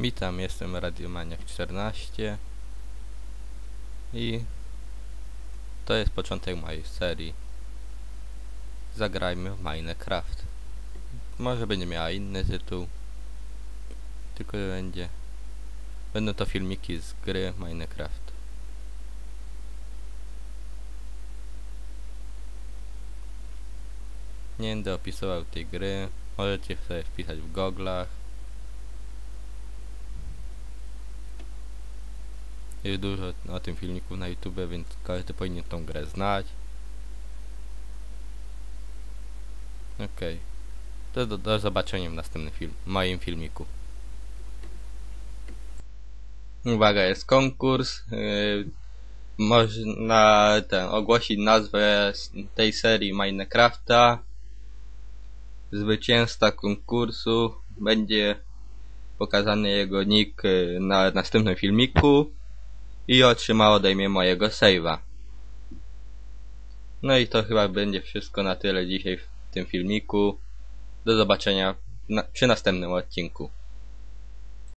Witam, jestem Radiomaniak14 i to jest początek mojej serii. Zagrajmy w Minecraft. Może będzie miała inny tytuł, tylko będzie. Będą to filmiki z gry Minecraft. Nie będę opisywał tej gry, możecie sobie wpisać w goglach. Jest dużo o tym filmików na YouTube, więc każdy powinien tą grę znać. Okej. To do, do zobaczenia w następnym film, moim filmiku. Uwaga, jest konkurs. Yy, można ten, ogłosić nazwę tej serii Minecrafta. Zwycięzca konkursu będzie pokazany jego nick y, na następnym filmiku i otrzyma ode mnie mojego save'a. No i to chyba będzie wszystko na tyle dzisiaj w tym filmiku. Do zobaczenia na, przy następnym odcinku.